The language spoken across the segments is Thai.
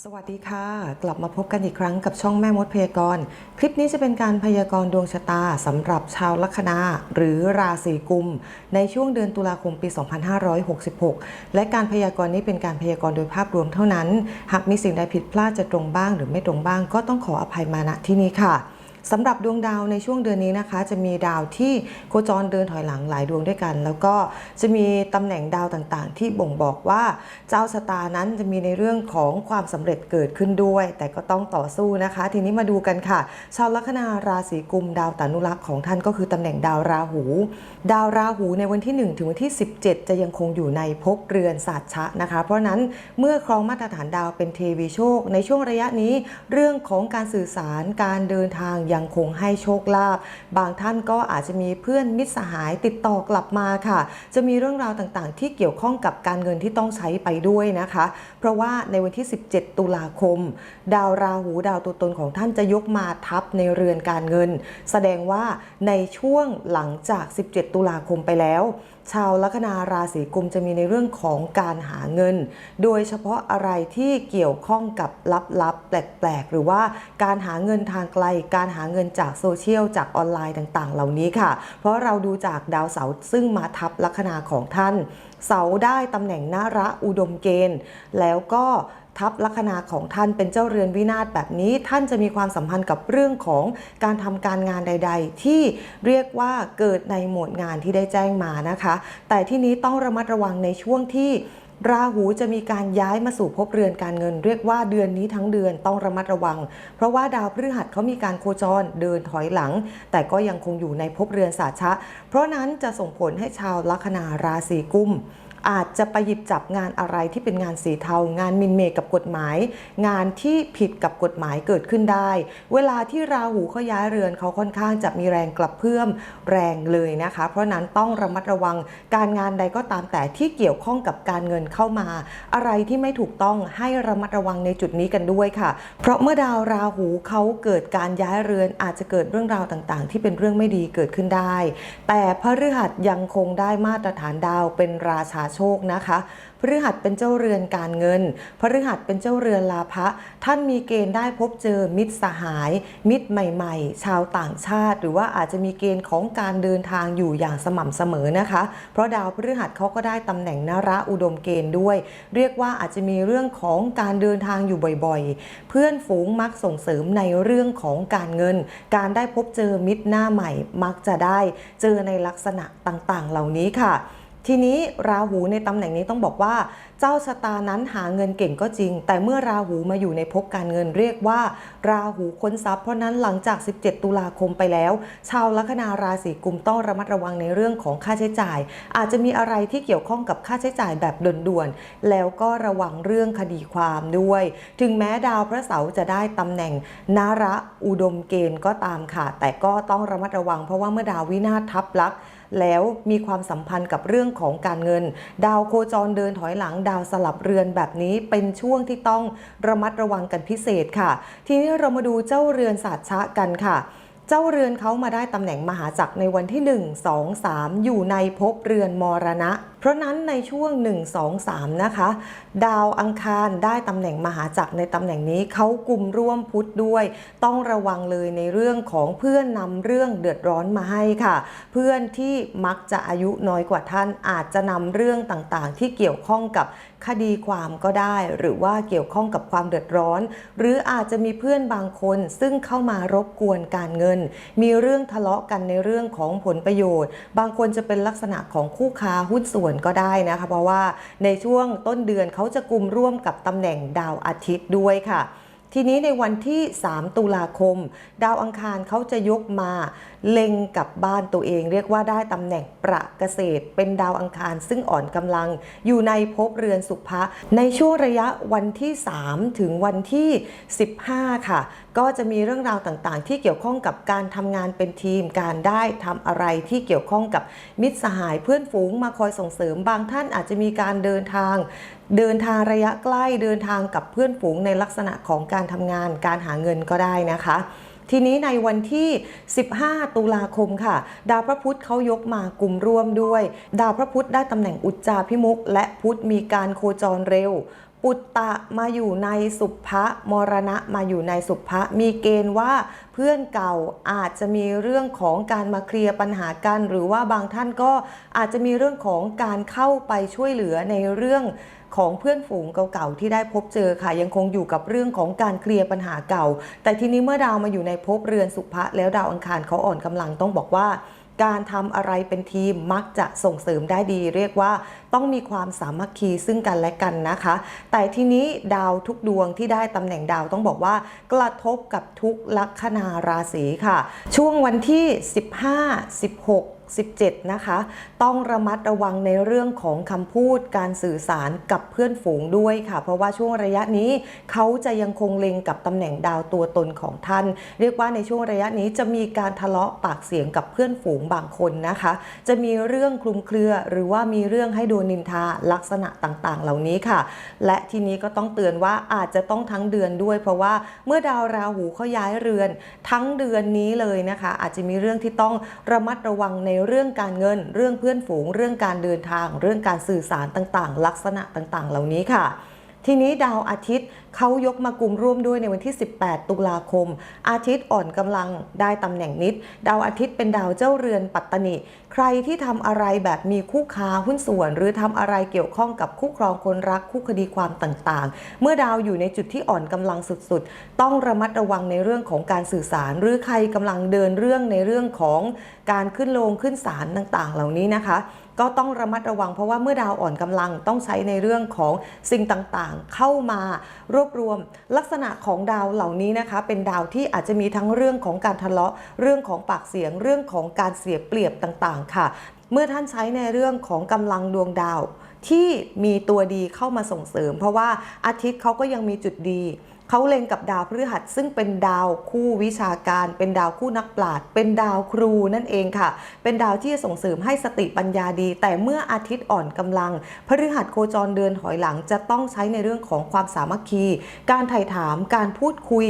สวัสดีค่ะ กลับมาพบกันอีกครั้งกับช่องแม่มดพยากรณ์ คลิปนี้จะเป็นการพยากรณ์ดวงชะตาสำหรับชาวลัคนาหรือราศีกุม ในช่วงเดือนตุลาคมปี 2566 และการพยากรณ์นี้เป็นการพยากรณ์โดยภาพรวมเท่านั้น หากมีสิ่งใดผิดพลาดจะตรงบ้างหรือไม่ตรงบ้างก็ต้องขออภัยมาณที่นี้ค่ะ สำหรับดวงดาวในช่วงเดือนนี้นะคะ จะมีดาวที่โคจรเดินถอยหลังหลายดวงด้วยกัน แล้วก็จะมีตำแหน่งดาวต่างๆ ที่บ่งบอกว่าเจ้าชะตานั้นจะมีในเรื่องของความสำเร็จเกิดขึ้นด้วย แต่ก็ต้องต่อสู้นะคะ ทีนี้มาดูกันค่ะ ชาวลัคนาราศีกุมดาวตานุรักษ์ของท่านก็คือตำแหน่งดาวราหู ดาวราหูในวันที่ 1 ถึงวันที่ 17 จะยังคงอยู่ในภพเรือนศาสตชะนะคะ เพราะฉะนั้นเมื่อครองมาตรฐานดาวเป็นเทวีโชค ในช่วงระยะนี้ เรื่องของการสื่อสารการเดินทางยังคงให้โชคลาภบางท่านก็อาจจะมีเพื่อนมิตรสหายติดต่อกลับมาค่ะ จะมีเรื่องราวต่างๆ ที่เกี่ยวข้องกับการเงินที่ต้องใช้ไปด้วยนะคะ เพราะว่าในวันที่ 17 ตุลาคม ดาวราหูดาวตัวตนของท่านจะยกมาทับในเรือนการเงิน แสดงว่าในช่วงหลังจาก 17 ตุลาคมไปแล้วชาวลัคนาราศีกุมจะมีในเรื่องของการหาเงิน โดยเฉพาะอะไรที่เกี่ยวข้องกับลับๆ แปลกๆ หรือว่าการหาเงินทางไกล การหาเงินจากโซเชียลจากออนไลน์ต่างๆ เหล่านี้ค่ะ เพราะเราดูจากดาวเสาร์ซึ่งมาทับลัคนาของท่าน เสาร์ได้ตำแหน่งนาระอุดมเกณฑ์ แล้วก็ ทับลัคนาของท่านเป็นเจ้าเรือนวินาศแบบนี้ท่านจะมีความสัมพันธ์กับเรื่องของการทำการงานใด ๆ ที่เรียกว่าเกิดในหมวดงานที่ได้แจ้งมานะคะ แต่ที่นี้ต้องระมัดระวังในช่วงที่ราหูจะมีการย้ายมาสู่ภพเรือนการเงิน เรียกว่าเดือนนี้ทั้งเดือนต้องระมัดระวัง เพราะว่าดาวพฤหัสเขามีการโคจรเดินถอยหลัง แต่ก็ยังคงอยู่ในภพเรือนสาชะ เพราะนั้นจะส่งผลให้ชาวลัคนาราศีกุม อาจจะไปหยิบจับงานอะไรที่เป็นงานสีเทา งานมินเมกับกฎหมาย งานที่ผิดกับกฎหมายเกิดขึ้นได้ เวลาที่ราหูเขาย้ายเรือนเขาค่อนข้างจะมีแรงกลับเพื่อมแรงเลยนะคะ เพราะนั้นต้องระมัดระวังการงานใดก็ตามแต่ที่เกี่ยวข้องกับการเงินเข้ามา อะไรที่ไม่ถูกต้องให้ระมัดระวังในจุดนี้กันด้วยค่ะ เพราะเมื่อดาวราหูเขาเกิดการย้ายเรือนอาจจะเกิดเรื่องราวต่างๆ ที่เป็นเรื่องไม่ดีเกิดขึ้นได้ แต่พฤหัสยังคงได้มาตรฐานดาวเป็นราชาโชคนะคะพฤหัสเป็นเจ้าเรือนการเงินพฤหัสเป็นเจ้าเรือนลาภะท่านมีเกณฑ์ได้พบเจอมิตรสหาย มิตรใหม่ ๆ ชาวต่างชาติ หรือว่าอาจจะมีเกณฑ์ของการเดินทางอยู่อย่างสม่ำเสมอนะคะ เพราะดาวพฤหัสเขาก็ได้ตำแหน่งนระอุดมเกณฑ์ด้วย เรียกว่าอาจจะมีเรื่องของการเดินทางอยู่บ่อยๆ เพื่อนฝูงมักส่งเสริมในเรื่องของการเงิน การได้พบเจอมิตรหน้าใหม่มักจะได้เจอในลักษณะต่างๆ เหล่านี้ค่ะ ทีนี้ราหูในตำแหน่งนี้ต้องบอกว่า เจ้าชะตานั้นหาเงินเก่งก็จริง แต่เมื่อราหูมาอยู่ในภพการเงินเรียกว่า ราหูค้นทรัพย์เพราะนั้นหลังจาก 17 ตุลาคมไปแล้ว ชาวลัคนาราศีกุมต้องระมัดระวังในเรื่องของค่าใช้จ่าย อาจจะมีอะไรที่เกี่ยวข้องกับค่าใช้จ่ายแบบด่วนๆแล้วก็ระวังเรื่องคดีความด้วย ถึงแม้ดาวพระเสาร์จะได้ตำแหน่งนาระอุดมเกณฑ์ก็ตามค่ะ แต่ก็ต้องระมัดระวังเพราะว่าเมื่อดาววินาศทับลักษ์ แล้วมีความสัมพันธ์กับเรื่องของการเงิน ดาวโคจรเดินถอยหลังดาวสลับเรือนแบบนี้เป็นช่วงที่ต้องระมัดระวังกันพิเศษค่ะ ทีนี้เรามาดูเจ้าเรือนศาสตร์ชะกันค่ะเจ้าเรือนเขามาได้ตำแหน่งมหาจักรในวันที่ 1 2 3 อยู่ในภพเรือนมรณะ เพราะนั้นในช่วง 1 2 3 นะคะ ดาวอังคารได้ตำแหน่งมหาจักรในตำแหน่งนี้เขากลุ่มร่วมพุทธด้วย ต้องระวังเลยในเรื่องของเพื่อนนำเรื่องเดือดร้อนมาให้ค่ะ เพื่อนที่มักจะอายุน้อยกว่าท่านอาจจะนำเรื่องต่างๆ ที่เกี่ยวข้องกับคดีความก็ได้ หรือว่าเกี่ยวข้องกับความเดือดร้อน หรืออาจจะมีเพื่อนบางคนซึ่งเข้ามารบกวนการเงิน มีเรื่องทะเลาะกันในเรื่องของผลประโยชน์ บางคนจะเป็นลักษณะของคู่ค้าหุ้นส่วนก็ได้นะคะ เพราะว่าในช่วงต้นเดือนเขาจะกลุ่มร่วมกับตำแหน่งดาวอาทิตย์ด้วยค่ะ ทีนี้ในวันที่ 3 ตุลาคม ดาวอังคารเขาจะยกมาเล็งกับบ้านตัวเอง เรียกว่าได้ตำแหน่งประเกษตร เป็นดาวอังคารซึ่งอ่อนกำลังอยู่ในภพเรือนสุภะในช่วงระยะวันที่ 3 ถึงวันที่ 15 ค่ะ ก็จะมีเรื่องราวต่างๆ ที่เกี่ยวข้องกับการทำงานเป็นทีมการได้ทำอะไรที่เกี่ยวข้องกับมิตรสหายเพื่อนฝูงมาคอยส่งเสริมบางท่านอาจจะมีการเดินทาง เดินทางระยะใกล้เดินทางกับเพื่อนฝูงในลักษณะของการทำงานการหาเงินก็ได้นะคะ ทีนี้ในวันที่ 15 ตุลาคมค่ะ ดาวพระพุธเขายกมากลุ่มร่วมด้วย ดาวพระพุธได้ตำแหน่งอุจจาพิมุกและพุธมีการโคจรเร็วปุตตะมาอยู่ในสุภะมรณะมาอยู่ในสุภะมีเกณฑ์ว่าเพื่อนเก่าอาจจะมีเรื่องของการมาเคลียร์ปัญหากัน หรือว่าบางท่านก็อาจจะมีเรื่องของการเข้าไปช่วยเหลือในเรื่อง ของเพื่อนฝูงเก่าๆที่ได้พบเจอค่ะ ยังคงอยู่กับเรื่องของการเคลียร์ปัญหาเก่า แต่ทีนี้เมื่อดาวมาอยู่ในภพเรือนสุภะแล้วดาวอังคารเขาอ่อนกำลังต้องบอกว่าการทำอะไรเป็นทีมมักจะส่งเสริมได้ดี เรียกว่าต้องมีความสามัคคีซึ่งกันและกันนะคะ แต่ทีนี้ดาวทุกดวงที่ได้ตำแหน่งดาวต้องบอกว่า กระทบกับทุกลัคนาราศีค่ะ ช่วงวันที่ 15 16 17 นะคะ ต้องระมัดระวังในเรื่องของคำพูดการสื่อสารกับเพื่อนฝูงด้วยค่ะ เพราะว่าช่วงระยะนี้เขาจะยังคงเล็งกับตำแหน่งดาวตัวตนของท่าน เรียกว่าในช่วงระยะนี้จะมีการทะเลาะปากเสียงกับเพื่อนฝูงบางคนนะคะ จะมีเรื่องคลุมเครือ หรือว่ามีเรื่องให้โดนนินทาลักษณะต่างๆ เหล่านี้ค่ะ และทีนี้ก็ต้องเตือนว่าอาจจะต้องทั้งเดือนด้วย เพราะว่าเมื่อดาวราหูเขาย้ายเรือน ทั้งเดือนนี้เลยนะคะ อาจจะมีเรื่องที่ต้องระมัดระวังในเรื่องการเงิน เรื่องเพื่อนฝูง เรื่องการเดินทาง เรื่องการสื่อสารต่างๆ ลักษณะต่างๆ เหล่านี้ค่ะ ทีนี้ดาวอาทิตย์เขายกมากลุ่มร่วมด้วยในวันที่ 18 ตุลาคม อาทิตย์อ่อนกำลังได้ตำแหน่งนิด ดาวอาทิตย์เป็นดาวเจ้าเรือนปัตตนิ ใครที่ทำอะไรแบบมีคู่ค้าหุ้นส่วน หรือทำอะไรเกี่ยวข้องกับคู่ครองคนรักคู่คดีความต่างๆ เมื่อดาวอยู่ในจุดที่อ่อนกำลังสุดๆ ต้องระมัดระวังในเรื่องของการสื่อสาร หรือใครกำลังเดินเรื่องในเรื่องของการขึ้นลงขึ้นศาลต่างๆ เหล่านี้นะคะ ก็ต้องระมัดระวังเพราะว่าเมื่อดาวอ่อนกำลังต้องใช้ในเรื่องของสิ่งต่างๆ เข้ามารวบรวมลักษณะของดาวเหล่านี้นะคะ เป็นดาวที่อาจจะมีทั้งเรื่องของการทะเลาะ เรื่องของปากเสียงเรื่องของการเสียเปรียบต่างๆ ค่ะ เมื่อท่านใช้ในเรื่องของกำลังดวงดาวที่มีตัวดีเข้ามาส่งเสริม เพราะว่าอาทิตย์เขาก็ยังมีจุดดี เขาเล็งกับดาวพฤหัสซึ่งเป็นดาวคู่วิชาการ เป็นดาวคู่นักปราชญ์เป็นดาวครูนั่นเองค่ะ เป็นดาวที่จะส่งเสริมให้สติปัญญาดี แต่เมื่ออาทิตย์อ่อนกำลัง พฤหัสโคจรเดินถอยหลังจะต้องใช้ในเรื่องของความสามัคคี การไถ่ถามการพูดคุย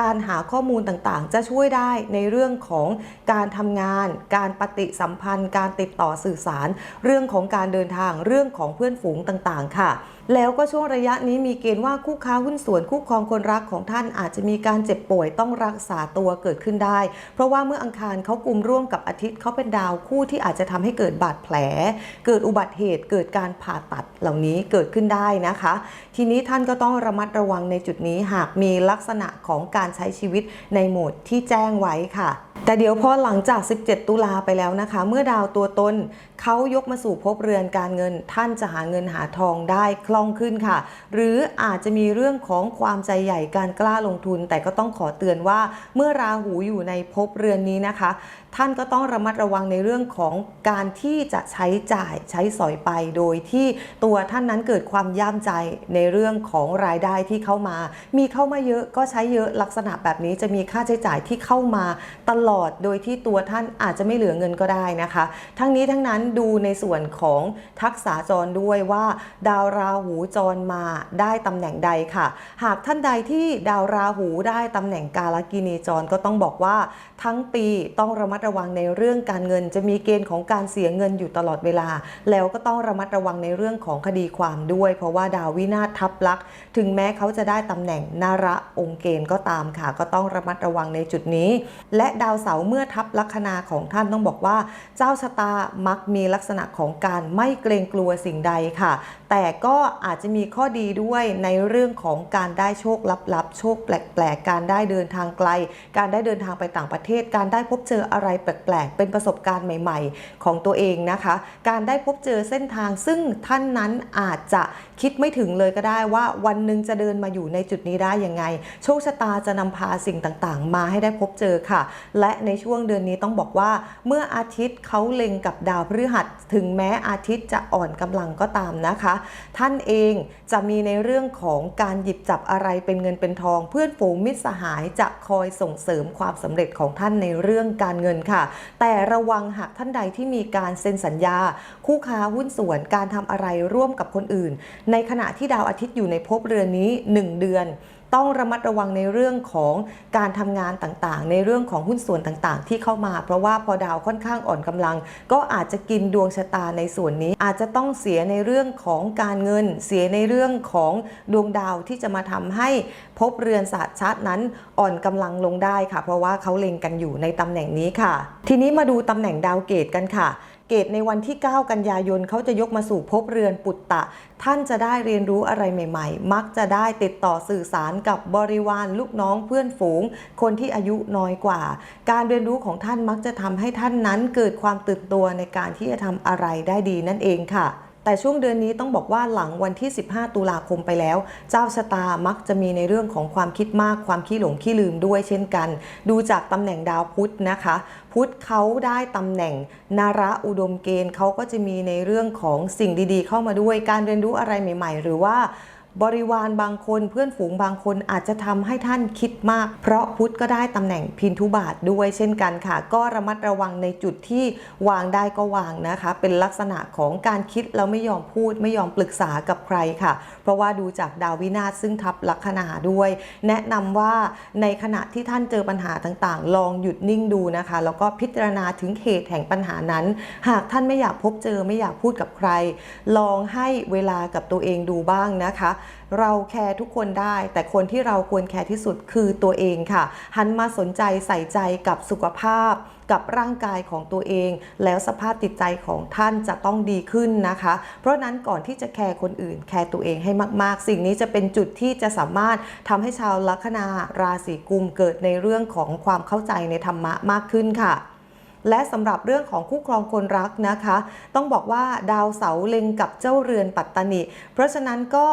การหาข้อมูลต่างๆ จะช่วยได้ในเรื่องของการทำงาน การปฏิสัมพันธ์ การติดต่อสื่อสาร เรื่องของการเดินทาง เรื่องของเพื่อนฝูงต่างๆ ค่ะ แล้วก็ช่วงระยะนี้มีเกณฑ์ว่าคู่ค้าหุ้นส่วนคู่ครองคนรักของท่านอาจจะมีการเจ็บป่วยต้องรักษาตัวเกิดขึ้นได้ เพราะว่าเมื่ออังคารเขากลุ่มร่วมกับอาทิตย์เขาเป็นดาวคู่ที่อาจจะทำให้เกิดบาดแผล เกิดอุบัติเหตุ เกิดการผ่าตัดเหล่านี้เกิดขึ้นได้นะคะ ทีนี้ท่านก็ต้องระมัดระวังในจุดนี้หากมีลักษณะของการใช้ชีวิตในโหมดที่แจ้งไว้ค่ะ แต่เดี๋ยวพอหลังจาก 17 ตุลาไปแล้วนะคะ เมื่อดาวตัวตนเขายกมาสู่ภพเรือนการเงิน ท่านจะหาเงินหาทองได้คล่องขึ้นค่ะ หรืออาจจะมีเรื่องของความใจใหญ่การกล้าลงทุน แต่ก็ต้องขอเตือนว่าเมื่อราหูอยู่ในภพเรือนนี้นะคะ ท่านก็ต้องระมัดระวังในเรื่องของการที่จะใช้จ่ายใช้สอยไปโดยที่ตัวท่านนั้นเกิดความย่ามใจในเรื่องของรายได้ที่เข้ามา มีเข้ามาเยอะก็ใช้เยอะลักษณะแบบนี้จะมีค่าใช้จ่ายที่เข้ามาตลอดโดยที่ตัวท่านอาจจะไม่เหลือเงินก็ได้นะคะ ทั้งนี้ทั้งนั้นดูในส่วนของทักษะจรด้วยว่า ดาวราหูจรมาได้ตำแหน่งใดค่ะ หากท่านใดที่ดาวราหูได้ตำแหน่งกาลกินีจรก็ต้องบอกว่า ทั้งปีต้องระมัดระวังในเรื่องการเงิน จะมีเกณฑ์ของการเสียเงินอยู่ตลอดเวลา แล้วก็ต้องระมัดระวังในเรื่องของคดีความด้วย เพราะว่าดาววินาศทับลักษ์ถึงแม้เขาจะได้ตำแหน่งนาระองค์เกณฑ์ก็ตามค่ะ ก็ต้องระมัดระวังในจุดนี้ และดาวเสาเมื่อทับลัคนาของท่านต้องบอกว่า เจ้าชะตามักมีลักษณะของการไม่เกรงกลัวสิ่งใดค่ะ แต่ก็อาจจะมีข้อดีด้วยในเรื่องของการได้โชคลับๆ โชคแปลกๆ การได้เดินทางไกล การได้เดินทางไปต่างประเทศ การได้พบเจออะไรแปลกๆ เป็นประสบการณ์ใหม่ ๆ ของตัวเองนะคะ การได้พบเจอเส้นทางซึ่งท่านนั้นอาจจะคิดไม่ถึงเลยก็ได้ว่าวันหนึ่งจะเดินมาอยู่ในจุดนี้ได้ยังไง โชคชะตาจะนำพาสิ่งต่างๆ มาให้ได้พบเจอค่ะและในช่วงเดือนนี้ต้องบอกว่า เมื่ออาทิตย์เขาเล็งกับดาวพฤหัส ถึงแม้อาทิตย์จะอ่อนกำลังก็ตามนะคะ ท่านเองจะมีในเรื่องของการหยิบจับอะไรเป็นเงินเป็นทอง เพื่อนฝูงมิตรสหายจะคอยส่งเสริมความสำเร็จของท่านในเรื่องการเงินค่ะ แต่ระวังหากท่านใดที่มีการเซ็นสัญญา คู่ค้าหุ้นส่วนการทำอะไรร่วมกับคนอื่น ในขณะที่ดาวอาทิตย์อยู่ในภพเรือนนี้ 1 เดือน ต้องระมัดระวังในเรื่องของการทำงานต่างๆ ในเรื่องของหุ้นส่วนต่างๆ ที่เข้ามา เพราะว่าพอดาวค่อนข้างอ่อนกำลัง ก็อาจจะกินดวงชะตาในส่วนนี้ อาจจะต้องเสียในเรื่องของการเงิน เสียในเรื่องของดวงดาวที่จะมาทำให้ภพเรือนศาสตร์ชาตินั้นอ่อนกำลังลงได้ค่ะ เพราะว่าเขาเล็งกันอยู่ในตำแหน่งนี้ค่ะ ทีนี้มาดูตำแหน่งดาวเกตกันค่ะ เกตในวันที่ 9 กันยายนเขาจะยกมาสู่ภพเรือนปุตตะ ท่านจะได้เรียนรู้อะไรใหม่ ๆ มักจะได้ติดต่อสื่อสารกับบริวารลูกน้องเพื่อนฝูง คนที่อายุน้อยกว่า การเรียนรู้ของท่านมักจะทำให้ท่านนั้นเกิดความตื่นตัวในการที่จะทำอะไรได้ดีนั่นเองค่ะ แต่ช่วงเดือนนี้ต้องบอกว่าหลังวันที่ 15 ตุลาคมไปแล้ว เจ้าชะตามักจะมีในเรื่องของความคิดมากความขี้หลงขี้ลืมด้วยเช่นกัน ดูจากตำแหน่งดาวพุธนะคะ พุธเขาได้ตำแหน่งนาระอุดมเกณฑ์เขาก็จะมีในเรื่องของสิ่งดีๆ เข้ามาด้วยการเรียนรู้อะไรใหม่ ๆ หรือว่า บริวารบางคนเพื่อนฝูงบางคนอาจจะทำให้ท่านคิดมาก เพราะพุทธก็ได้ตำแหน่งพินทุบาทด้วยเช่นกันค่ะ ก็ระมัดระวังในจุดที่วางได้ก็วางนะคะ เป็นลักษณะของการคิดแล้วไม่ยอมพูดไม่ยอมปรึกษากับใครค่ะ เพราะว่าดูจากดาววินาศซึ่งทับลัคนาด้วย แนะนำว่าในขณะที่ท่านเจอปัญหาต่างๆ ลองหยุดนิ่งดูนะคะ แล้วก็พิจารณาถึงเหตุแห่งปัญหานั้น หากท่านไม่อยากพบเจอไม่อยากพูดกับใคร ลองให้เวลากับตัวเองดูบ้างนะคะเราแคร์ทุกคนได้ แต่คนที่เราควรแคร์ที่สุดคือตัวเองค่ะ หันมาสนใจใส่ใจกับสุขภาพ กับร่างกายของตัวเอง แล้วสภาพจิตใจของท่านจะต้องดีขึ้นนะคะ เพราะนั้นก่อนที่จะแคร์คนอื่น แคร์ตัวเองให้มาก ๆ สิ่งนี้จะเป็นจุดที่จะสามารถทำให้ชาวลัคนาราศีกุมเกิดในเรื่องของความเข้าใจในธรรมะมากขึ้นค่ะ และสำหรับเรื่องของคู่ครองคนรักนะคะ ต้องบอกว่าดาวเสาเล็งกับเจ้าเรือนปัตตานี เพราะฉะนั้นก็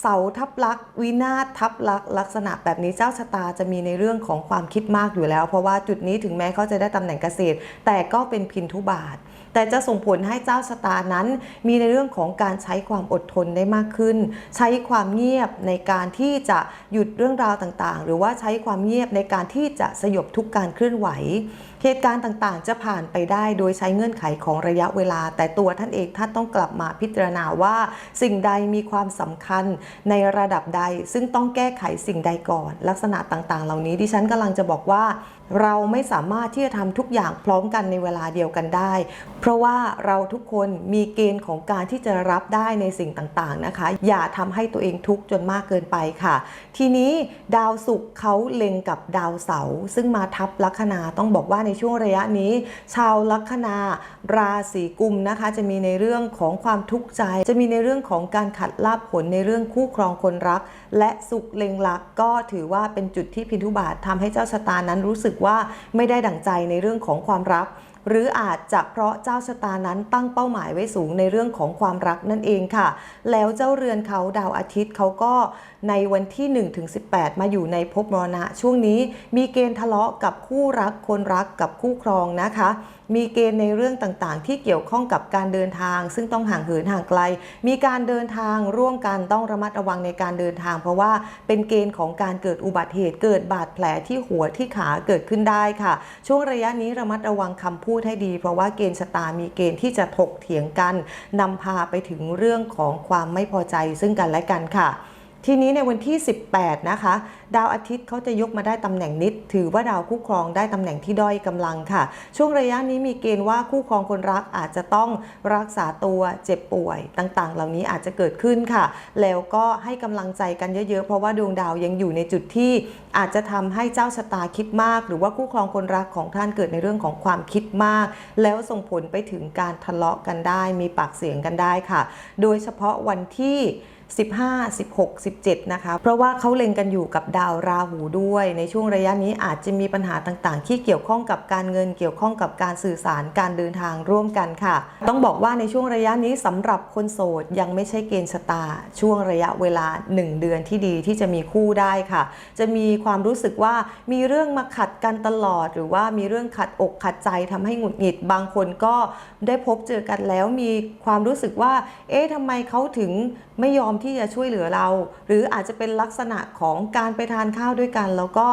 เสาทับลักวินาศทับลักลักษณะแบบนี้เจ้าชะตาจะมีในเรื่องของความคิดมากอยู่แล้ว เพราะว่าจุดนี้ถึงแม้เขาจะได้ตำแหน่งเกษตร แต่ก็เป็นพินทุบาท แต่จะส่งผลให้เจ้าชะตานั้น มีในเรื่องของการใช้ความอดทนได้มากขึ้น ใช้ความเงียบในการที่จะหยุดเรื่องราวต่างๆ หรือว่าใช้ความเงียบในการที่จะสยบทุกการเคลื่อนไหวเหตุการณ์ต่างๆ จะผ่านไปได้โดยใช้เงื่อนไขของระยะเวลา แต่ตัวท่านเองท่านต้องกลับมาพิจารณาว่าสิ่งใดมีความสำคัญในระดับใด ซึ่งต้องแก้ไขสิ่งใดก่อน ลักษณะต่างๆ เหล่านี้ดิฉันกำลังจะบอกว่าเราไม่สามารถที่จะทำทุกอย่างพร้อมกันในเวลาเดียวกันได้ เพราะว่าเราทุกคนมีเกณฑ์ของการที่จะรับได้ในสิ่งต่างๆนะคะ อย่าทำให้ตัวเองทุกข์จนมากเกินไปค่ะ ทีนี้ดาวศุกร์เขาเล็งกับดาวเสาร์ซึ่งมาทับลัคนาต้องบอกว่าในช่วงระยะนี้ ชาวลัคนาราศีกุมนะคะ จะมีในเรื่องของความทุกข์ใจ จะมีในเรื่องของการขัดลาบผลในเรื่องคู่ครองคนรัก และสุขเล็งลักก็ถือว่าเป็นจุดที่พินทุบาททำให้เจ้าชะตานั้นรู้สึกว่าไม่ได้ดั่งใจในเรื่องของความรัก หรืออาจจะเพราะเจ้าชะตานั้นตั้งเป้าหมายไว้สูงในเรื่องของความรักนั่นเองค่ะ แล้วเจ้าเรือนเขาดาวอาทิตย์เขาก็ในวันที่1ถึง18 มาอยู่ในภพมรณะ ช่วงนี้มีเกณฑ์ทะเลาะกับคู่รักคนรักกับคู่ครองนะคะ มีเกณฑ์ในเรื่องต่างๆ ที่เกี่ยวข้องกับการเดินทาง ซึ่งต้องห่างเหินห่างไกล มีการเดินทางร่วมกันต้องระมัดระวังในการเดินทาง เพราะว่าเป็นเกณฑ์ของการเกิดอุบัติเหตุเกิดบาดแผลที่หัวที่ขาเกิดขึ้นได้ค่ะ ช่วงระยะนี้ระมัดระวังคำพูดูดให้ดี เพราะว่าเกณฑ์ชะตามีเกณฑ์ที่จะถกเถียงกันนำพาไปถึงเรื่องของความไม่พอใจซึ่งกันและกันค่ะ ทีนี้ในวันที่ 18 นะคะ ดาวอาทิตย์เขาจะยกมาได้ตำแหน่งนิด ถือว่าดาวคู่ครองได้ตำแหน่งที่ด้อยกำลังค่ะ ช่วงระยะนี้มีเกณฑ์ว่าคู่ครองคนรักอาจจะต้องรักษาตัวเจ็บป่วยต่างๆ เหล่านี้อาจจะเกิดขึ้นค่ะ แล้วก็ให้กำลังใจกันเยอะๆ เพราะว่าดวงดาวยังอยู่ในจุดที่อาจจะทำให้เจ้าชะตาคิดมาก หรือว่าคู่ครองคนรักของท่านเกิดในเรื่องของความคิดมาก แล้วส่งผลไปถึงการทะเลาะกันได้ มีปากเสียงกันได้ค่ะ โดยเฉพาะวันที่ 15 16 17 นะคะ เพราะว่าเขาเล็งกันอยู่กับดาวราหูด้วย ในช่วงระยะนี้อาจจะมีปัญหาต่างๆ ที่เกี่ยวข้องกับการเงิน เกี่ยวข้องกับการสื่อสารการเดินทางร่วมกันค่ะ ต้องบอกว่าในช่วงระยะนี้สำหรับคนโสดยังไม่ใช่เกณฑ์ชะตา ช่วงระยะเวลา 1 เดือนที่ดีที่จะมีคู่ได้ค่ะ จะมีความรู้สึกว่ามีเรื่องมาขัดกันตลอด หรือว่ามีเรื่องขัดอกขัดใจทำให้หงุดหงิดบางคนก็ได้พบเจอกันแล้วมีความรู้สึกว่า เอ๊ะทำไมเขาถึงไม่ยอมที่จะช่วยเหลือเรา หรืออาจจะเป็นลักษณะของการไปทานข้าวด้วยกัน แล้วก็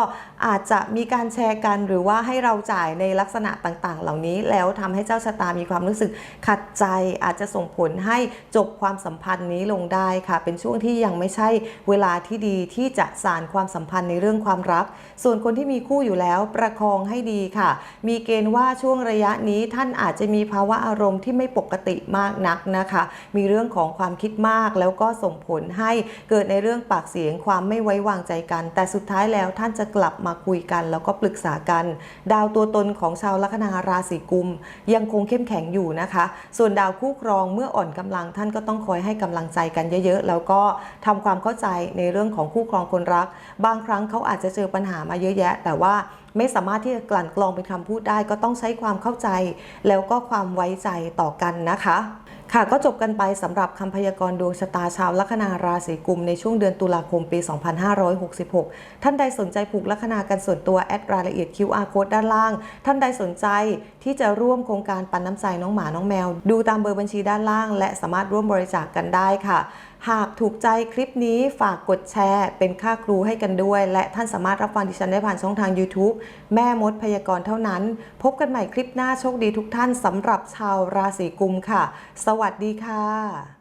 อาจจะมีการแชร์กัน หรือว่าให้เราจ่ายในลักษณะต่างๆ เหล่านี้แล้วทำให้เจ้าชะตามีความรู้สึกขัดใจ อาจจะส่งผลให้จบความสัมพันธ์นี้ลงได้ค่ะ เป็นช่วงที่ยังไม่ใช่เวลาที่ดีที่จะสานความสัมพันธ์ในเรื่องความรัก ส่วนคนที่มีคู่อยู่แล้วประคองให้ดีค่ะ มีเกณฑ์ว่าช่วงระยะนี้ท่านอาจจะมีภาวะอารมณ์ที่ไม่ปกติมากนักนะคะ มีเรื่องของความคิดมากแล้วก็ส่งผลให้เกิดในเรื่องปากเสียงความไม่ไว้วางใจกัน แต่สุดท้ายแล้วท่านจะกลับมาคุยกัน แล้วก็ปรึกษากัน ดาวตัวตนของชาวลัคนาราศีกุม ยังคงเข้มแข็งอยู่นะคะ ส่วนดาวคู่ครองเมื่ออ่อนกำลังท่านก็ต้องคอยให้กำลังใจกันเยอะๆ แล้วก็ทำความเข้าใจในเรื่องของคู่ครองคนรัก บางครั้งเขาอาจจะเจอปัญหามาเยอะแยะ แต่ว่าไม่สามารถที่จะกลั่นกรองเป็นคำพูดได้ ก็ต้องใช้ความเข้าใจ แล้วก็ความไว้ใจต่อกันนะคะ ค่ะก็จบกันไปสำหรับคำพยากรณ์ดวงชะตาชาวลัคนาราศีกุมในช่วงเดือนตุลาคมปี 2566 ท่านใดสนใจผูกลัคนากันส่วนตัว แอดรายละเอียด QR code ด้านล่าง ท่านใดสนใจที่จะร่วมโครงการปันน้ำใจน้องหมาน้องแมว ดูตามเบอร์บัญชีด้านล่าง และสามารถร่วมบริจาคกกันได้ค่ะ หากถูกใจคลิปนี้ฝากกดแชร์ เป็นค่าครูให้กันด้วย และท่านสามารถรับฟังดิฉันได้ผ่านช่องทาง YouTube แม่มดพยากรณ์เท่านั้น พบกันใหม่คลิปหน้าโชคดีทุกท่านสำหรับชาวราศีกุมค่ะ สวัสดีค่ะ